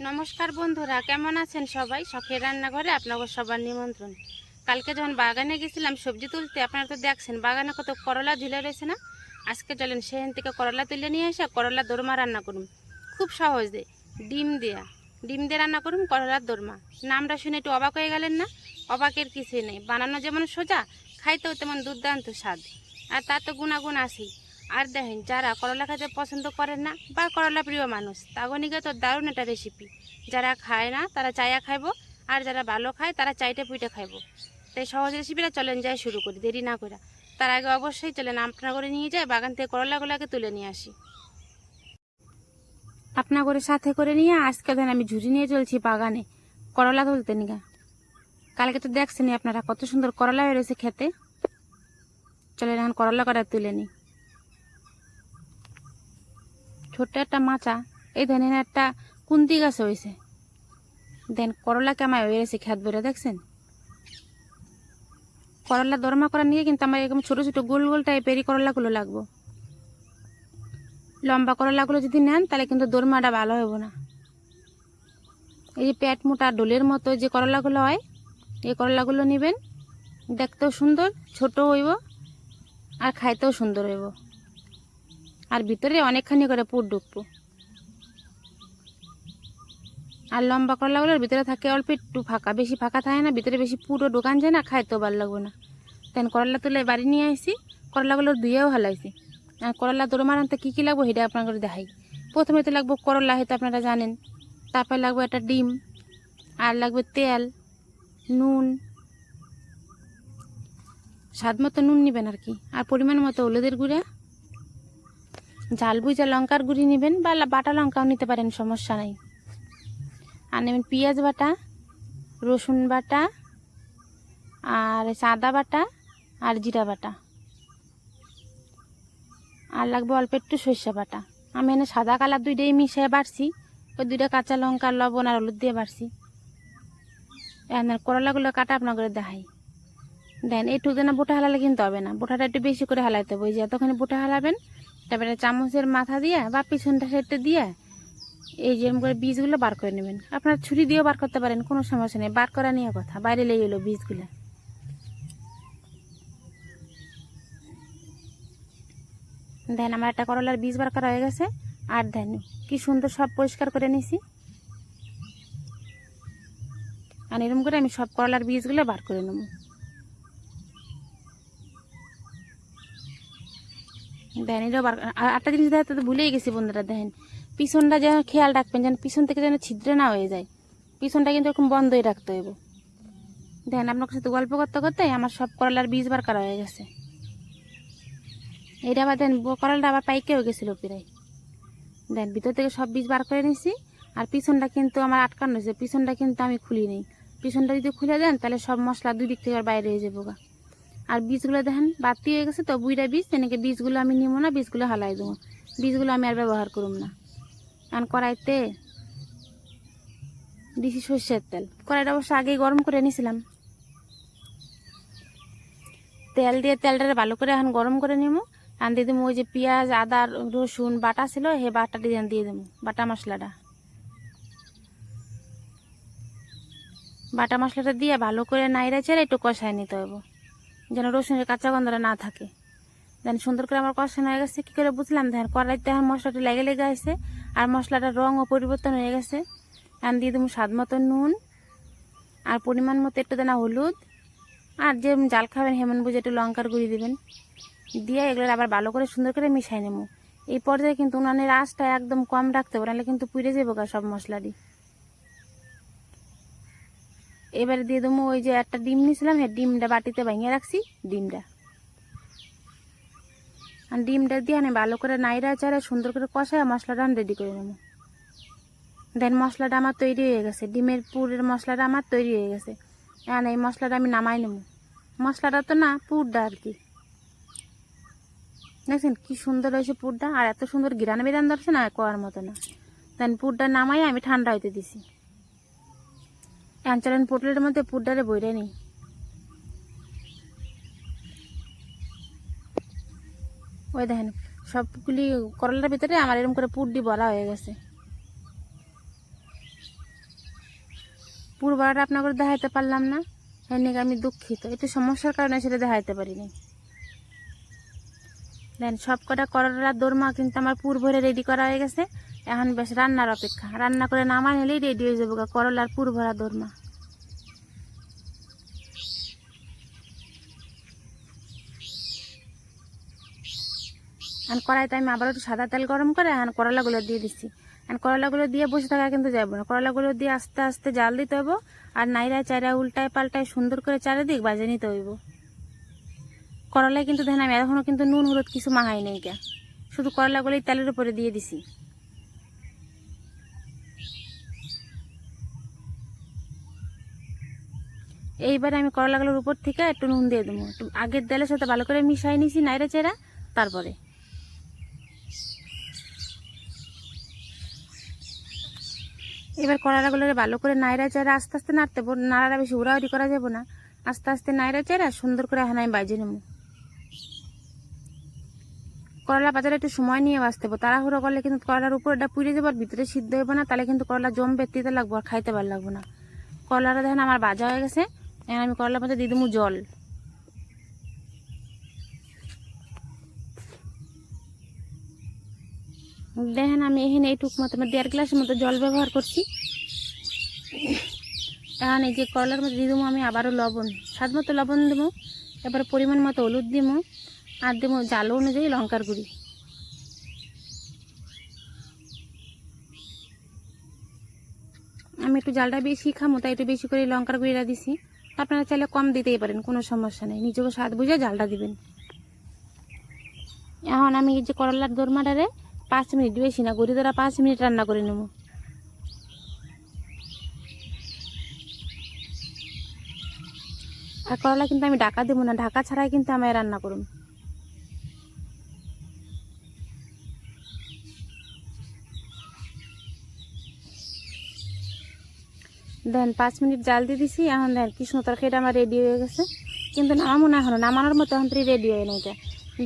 নমস্কার বন্ধুরা, কেমন আছেন সবাই? শখের রান্নাঘরে আপনাদের সবার নিমন্ত্রণ। কালকে যখন বাগানে গেছিলাম সবজি তুলতে, আপনারা তো দেখছেন, বাগানে কত করলা ঝুলে রয়েছে না? আজকে চলেন সেখান থেকে করলা তুলে নিয়ে এসে করলা দোরমা রান্না করুন। খুব সহজে ডিম দেয়া। ডিম দিয়ে রান্না করুন করলার দোরমা। নামটা শুনে একটু অবাক হয়ে গেলেন না? অবাকের কিছুই নেই। বানানো যেমন সোজা, খাইতেও তেমন দুর্দান্ত স্বাদ। আর তার তো গুণাগুণ আছেই। আর দেখেন, যারা করলা খেতে পছন্দ করেন না বা করলা প্রিয় মানুষ তাগনিকে তো দারুণ একটা রেসিপি যারা খায় না, তারা চায়া খাইবো, আর যারা ভালো খায়, তারা চাইটে পুইটে খাইবো। তাই সহজ রেসিপিটা চলেন, যাই শুরু করি, দেরি না করে তার আগে অবশ্যই চলেন আপনার করে নিয়ে যায় বাগান থেকে করলাগুলোকে তুলে নিয়ে আসি। আপনা করে সাথে করে নিয়ে আজকে ধরেন আমি ঝুড়ি নিয়ে চলছি বাগানে, করলা তুলতে নিগা। কালকে তো দেখছেনই আপনারা কত সুন্দর করলা বেরোছে খেতে। চলেন এখন করলা করা তুলে নিই। ছোট্ট একটা মাচা, এই ধরেন একটা কুন্তি গাছ হয়েছে। দেন করলা কেমায় হয়ে গেছে খেত বেড়ে দেখছেন? করলা দরমা করা নিয়ে কিন্তু আমার এরকম ছোটো ছোটো গোল গোল টাইপেরই করলাগুলো লাগবো। লম্বা করলাগুলো যদি নেন, তাহলে কিন্তু দরমাটা ভালো হবে না। এই যে পেট মোটা ডোলের মতো যে করলাগুলো হয়, এই করলাগুলো নেবেন, দেখতেও সুন্দর ছোট হইব, আর খাইতেও সুন্দর হইব। আর ভিতরে অনেকখানি করে পুর ঢুকবো আর লম্বা করলা করলাগুলোর ভিতরে থাকে অল্প একটু ফাঁকা। বেশি ফাঁকা থাকে না, ভিতরে বেশি পুরো দোকান যায় না, খাইতেও ভালো লাগবে না। তেন করলা তুলে বাড়ি নিয়ে আসি করলাগুলো ধুয়েও হালাইছি। আর করলা দোরমা রান্তে কী কী লাগবো সেটা আপনাদের দেখাই। প্রথমে তো লাগবো করলা, হয়তো আপনারা জানেন। তারপরে লাগবে একটা ডিম, আর লাগবে তেল, নুন। স্বাদ মতো নুন নেবেন আর কি। আর পরিমাণ মতো হলুদের গুঁড়া ঝাল বুঝা লঙ্কার গুঁড়ি নেবেন বা বাটা লঙ্কাও নিতে পারেন, সমস্যা নাই। আর নেবেন পেঁয়াজ বাটা, রসুন বাটা, আর সাদা বাটা, আর জিরা বাটা। আর লাগবে অল্প একটু সর্ষে বাটা। আমি এনে সাদা কালার দুইটাই মিশিয়ে বাড়ছি, ওই দুইটা কাঁচা লঙ্কা, লবণ আর হলুদ দিয়ে বাড়ছি। এখন করলাগুলো কাটা আপনার করে দেখাই। দেন, একটু না বোটা হালালে কিন্তু হবে না। বোটাটা একটু বেশি করে হালাইতে হবে যে এতখানি বোটা হালাবেন তারপরে চামচের মাথা দিয়ে বা পিছনটা সেটে দিয়ে এই যেরকম করে বীজগুলো বার করে নেবেন। আপনার ছুরি দিয়েও বার করতে পারেন, কোনো সমস্যা নেই। বার করা নিয়ে কথা, বাইরে লেগে এলো বীজগুলো। দেন আমার একটা করলার বীজ বার করা হয়ে গেছে। আর দেন, কি সুন্দর সব পরিষ্কার করে নিছি। আর এরকম করে আমি সব করলার বীজগুলো বার করে নেব। এটাও বার আর একটা জিনিস দেখাতে তো ভুলেই গেছি বন্ধুরা, দেখেন। পিছনটা যেন খেয়াল রাখবেন, যেন পিছন থেকে যেন ছিদ্রে না হয়ে যায়। পিছনটা কিন্তু এরকম বন্ধই রাখতে হবে দেখেন, আপনার সাথে গল্প করতে করতে আমার সব করলার বীজ বার করা হয়ে গেছে। এটা আবার দেন করলাটা আবার পাইকেও গেছিল প্রায়। দেন ভিতর থেকে সব বীজ বার করে নিছি, আর পিছনটা কিন্তু আমার আটকানো হয়েছে পিছনটা কিন্তু আমি খুলি নেই। পিছনটা যদি খুলে দেন, তাহলে সব মশলা দুই দিক থেকে আর বাইরে হয়ে যাব গা। আর বীজগুলো দেখেন, বাতি হয়ে গেছে তো বুইটা বীজ, এনেকে বীজগুলো আমি নিব না, বীজগুলো হালাই দেবো। বীজগুলো আমি আর ব্যবহার করুম না। কারণ কড়াইতে দিছি সর্ষের তেল। কড়াইটা অবশ্য আগেই গরম করে নিয়েছিলাম তেল দিয়ে তেলটা ভালো করে এখন গরম করে নিবো আর দিয়ে দেবো ওই যে পেঁয়াজ, আদা, রসুন বাটা ছিল হে বাটা ডিজাইন দিয়ে দেবো বাটা মশলাটা। বাটা মশলাটা দিয়ে ভালো করে নাইড়া চেড়ে একটু কষায় নিতে হবে যেন রসুনের কাঁচা গন্ধটা না থাকে। দেন সুন্দর করে আমার কষানো হয়ে গেছে। কী করে বুঝলাম? দেখেন কড়াইতে এখন মশলাটা লেগে লেগে আছে আর মশলাটার রঙও পরিবর্তন হয়ে গেছে। এখন দিয়ে দেবো স্বাদ মতো নুন আর পরিমাণ মতো একটু দেনা হলুদ। আর যে জাল খাবেন, হেমন বুঝে একটু লঙ্কার গুঁড়ি দেবেন। দিয়ে এগুলো আবার ভালো করে সুন্দর করে মিশাই নেব। এই পর্যায়ে কিন্তু উনানের আঁচটা একদম কম রাখতে হবে, নাহলে কিন্তু পুড়ে যাব সব মশলারই। এবারে দিয়ে দেবো ওই যে একটা ডিম নিয়েছিলাম হ্যাঁ ডিমটা বাটিতে ভাঙিয়ে রাখছি, ডিমটা। আর ডিমটা দিয়ে আমি ভালো করে নাইরা চাড়া সুন্দর করে কষায় মশলাটা আমি রেডি করে নেব। দেন মশলাটা আমার তৈরি হয়ে গেছে, ডিমের পুরের মশলাটা আমার তৈরি হয়ে গেছে। এখন এই মশলাটা আমি নামাই নেব। মশলাটা তো না, পুরটা আর কি। দেখছেন কি সুন্দর হয়েছে পুরটা, আর এত সুন্দর গিরান বিরান ধরছে না কোয়ার মতো না। দেন পুরটা নামাই আমি ঠান্ডা হইতে দিছি। অ্যাঞ্চলেন পোটলের মধ্যে পুরটারে বইরে নিই। ওই দেখেন, সবগুলি করলার ভিতরে আমার এরকম করে পুড্ডি বলা হয়ে গেছে। পুরো বড়াটা আপনাকে দেখাইতে পারলাম না। এর নিয়ে আমি দুঃখিত। একটু সমস্যার কারণে সেটা দেখাইতে পারিনি। দেন সব কটা করলার দোরমা কিন্তু আমার পুর ভরে রেডি করা হয়ে গেছে। এখন বেশ রান্নার অপেক্ষা। রান্না করে নামা নিলেই রেডি হয়ে যাব গা, করলার পুর ভরা দোরমা। আর কড়াইতে আমি আবার একটু সাদা তেল গরম করে এখন করলাগুলো দিয়ে দিচ্ছি আর করলাগুলো দিয়ে বসে থাকা কিন্তু যাব না। করলাগুলো দিয়ে আস্তে আস্তে জাল দিতে হইব আর নাইরা চাইরা উল্টায় পাল্টায় সুন্দর করে চারিদিক বাজে নিতে হইব। করলায় কিন্তু দেখেন আমি এখনও কিন্তু নুন হলুদ কিছু মাহাই নেই কে শুধু করলাগুলোই তেলের উপরে দিয়ে দিছি। এইবারে আমি করলাগুলোর উপর থেকে একটু নুন দিয়ে দেবো। একটু আগের ডালের সাথে ভালো করে মিশাই নিছি নাইরা চেরা, তারপরে। এবার কড়াগুলো ভালো করে নাইরা চেরা, আস্তে আস্তে নাড়তে নাড়াটা বেশি উড়াউড়ি করা যাব না। আস্তে আস্তে নাইরা চেরা, সুন্দর করে হ্যাঁ আমি নেব। করলা বাজারে একটু সময় নিয়ে বাঁচতে হবে। তাড়াহুড়ো করলে কিন্তু করলার উপরটা পুড়ে যাব আর ভিতরে সিদ্ধ হইব না, তাহলে কিন্তু করলা জমবে, তিতে লাগবো আর খাইতে ভালো লাগবো না। করলাটা দেখেন আমার বাজা হয়ে গেছে। এখন আমি করলার মধ্যে দিয়ে দেবো জল। দেখেন আমি এখানে এইটুক মতো মানে দেড় গ্লাসের মতো জল ব্যবহার করছি। এখন এই যে করলার মধ্যে দিয়ে দেবো আমি আবারও লবণ, স্বাদ মতো লবণ দেবো, এবারে পরিমাণ মতো হলুদ দিব, আর দেবো জাল অনুযায়ী লঙ্কার গুঁড়ি। আমি একটু জালটা বেশি খামো, তাই একটু বেশি করে লঙ্কার গুঁড়িটা দিছি। আপনারা চাইলে কম দিতেই পারেন, কোনো সমস্যা নেই। নিজেকে স্বাদ বুঝে জালটা দিবেন। এখন আমি এই যে করলার দোরমাটারে পাঁচ মিনিট বেশি না গড়ি ধরা পাঁচ মিনিট রান্না করে নেব। আর করলা কিন্তু আমি ঢাকা দেবো না, ঢাকা ছাড়াই কিন্তু আমি রান্না করুন। দেন পাঁচ মিনিট জাল দিয়ে দিছি, এখন দেন কৃষ্ণ তরকারিটা আমার রেডি হয়ে গেছে। কিন্তু নামাবো না এখনও, নামানোর মতো এখন তুই রেডি হয় না এটা।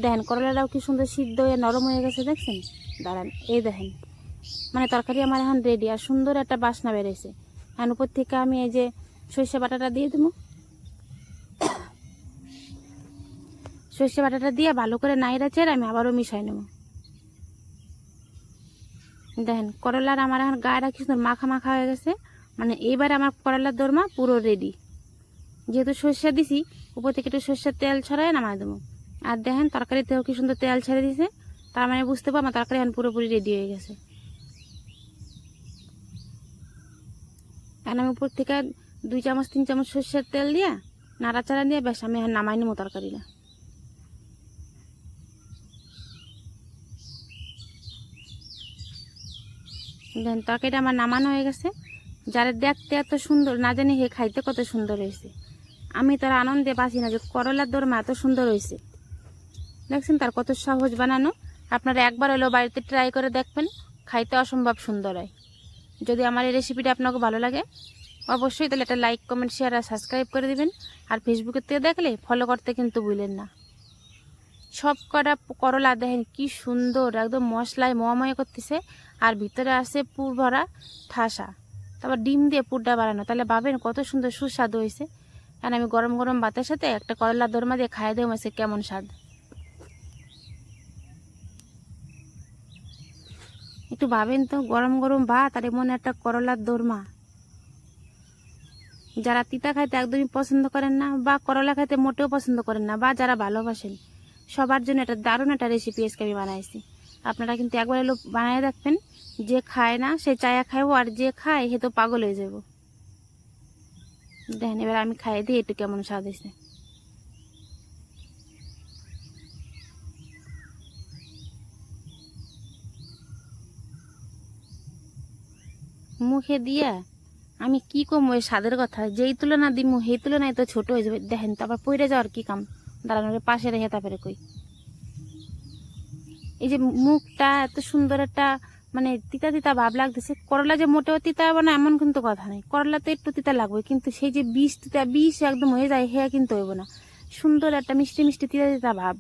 দেখেন করলাটাও কি সুন্দর সিদ্ধ হয়ে নরম হয়ে গেছে, দেখছেন? দাঁড়ান, এই দেখেন। মানে তরকারি আমার এখন রেডি আর সুন্দর একটা বাসনা বেড়েছে এখন উপর থেকে আমি এই যে সর্ষে বাটাটা দিয়ে দেবো। সর্ষে বাটাটা দিয়ে ভালো করে নাইরা চেয়ে আমি আবারও মিশাই নেব। দেখেন, করলার আমার এখন গায়েটা কি সুন্দর মাখা মাখা হয়ে গেছে। মানে এইবার আমার করলার দোরমা পুরো রেডি যেহেতু সর্ষে দিছি, উপর থেকে একটু সর্ষের তেল ছড়ায় নামাই দেবো। আর দেখেন তরকারিতেও কি সুন্দর তেল ছেড়ে দিছে। তার মানে বুঝতে পারব আমার তরকারি এখন পুরোপুরি রেডি হয়ে গেছে। এখন আমি উপর থেকে দুই চামচ, তিন চামচ সর্ষের তেল দিয়া নাড়াচাড়া দিয়ে বেশ আমি এখন নামাই নেব তরকারিটা। দেন তরকারিটা আমার নামানো হয়ে গেছে। যারা দেখতে এত সুন্দর, না জানি হে খাইতে কত সুন্দর হয়েছে। আমি তার আনন্দে বাঁচি না যে করলার দরমা এত সুন্দর হয়েছে। দেখছেন তার কত সহজ বানানো? আপনারা একবার হলেও বাড়িতে ট্রাই করে দেখবেন, খাইতে অসম্ভব সুন্দর হয়। যদি আমার এই রেসিপিটা আপনাকে ভালো লাগে, অবশ্যই তাহলে একটা লাইক কমেন্ট শেয়ার আর সাবস্ক্রাইব করে দিবেন। আর ফেসবুকের থেকে দেখলে ফলো করতে কিন্তু ভুলেন না। সব কটা করলা দেখেন কি সুন্দর, একদম মশলায় মময় করতেছে। আর ভিতরে আছে পুর ভরা ঠাসা। তারপর ডিম দিয়ে পুরটা বানানো। তাহলে ভাবেন কত সুন্দর সুস্বাদু হয়েছে। কারণ আমি গরম গরম ভাতের সাথে একটা করলা দরমা দিয়ে খাই দেবো, সে কেমন স্বাদ। একটু ভাবেন তো, গরম গরম ভাত আর এমন একটা করলার দরমা। যারা তিতা খাইতে একদমই পছন্দ করেন না বা করলা খাইতে মোটেও পছন্দ করেন না বা যারা ভালোবাসেন, সবার জন্য একটা দারুণ একটা রেসিপি আজকে আমি বানাইছি। আপনারা কিন্তু একবার এলো বানিয়ে দেখবেন। যে খায় না, সে চায়া খাইবো আর যে খায়, সে তো পাগল হয়ে যাব দেখেন, এবার আমি খাইয়ে দিই, একটু কেমন স্বাদ হয়েছে। মুখে দিয়া আমি কি কম ওই স্বাদের কথা? যেই তুলনা দিমু, সেই তুলনায় তো ছোট হয়ে যাবে। দেখেন, তারপর পড়ে যাওয়ার কি কাম? দাঁড়ানোর পাশে রেখে তারপরে কই? এই যে মুখটা এত সুন্দর একটা মানে তিতা তিতা ভাব লাগতেছে। করলা যে মোটেও তিতা হবে না, এমন কিন্তু কথা নেই। করলা তো একটু তিতা লাগবে, কিন্তু সেই যে বিষ তিতা, বিষ একদম হয়ে যায় হ্যাঁ কিন্তু হইব না। সুন্দর একটা মিষ্টি মিষ্টি তিতা তিতা ভাব।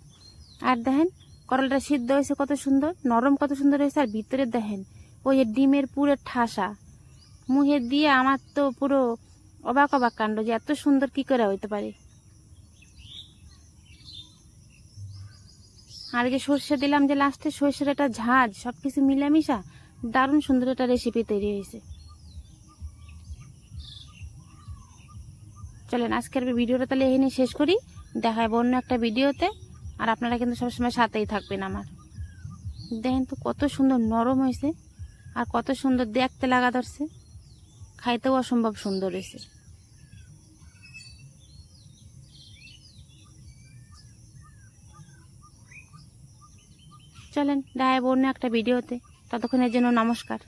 আর দেখেন, করলাটা সিদ্ধ হয়েছে কত সুন্দর, নরম কত সুন্দর হয়েছে, আর ভিতরে দেখেন, ওই যে ডিমের পুরো ঠাসা। মুখে দিয়ে আমার তো পুরো অবাক অবাক কাণ্ড যে এত সুন্দর কি করে হইতে পারে। আর যে সর্ষে দিলাম যে লাস্টে সর্ষের একটা ঝাঁজ সব কিছু মিলামিশা দারুণ সুন্দর একটা রেসিপি তৈরি হয়েছে। চলেন, আজকের ভিডিওটা তাহলে এখানে শেষ করি। দেখা হবে অন্য একটা ভিডিওতে। আর আপনারা কিন্তু সবসময় সাথেই থাকবেন আমার। দেখেন তো কত সুন্দর নরম হয়েছে আর কত সুন্দর দেখতে লাগা ধরছে। খাইতেও অসম্ভব সুন্দর হয়েছে। চলেন ডায় হবে অন্য একটা ভিডিওতে। ততক্ষণের জন্য নমস্কার।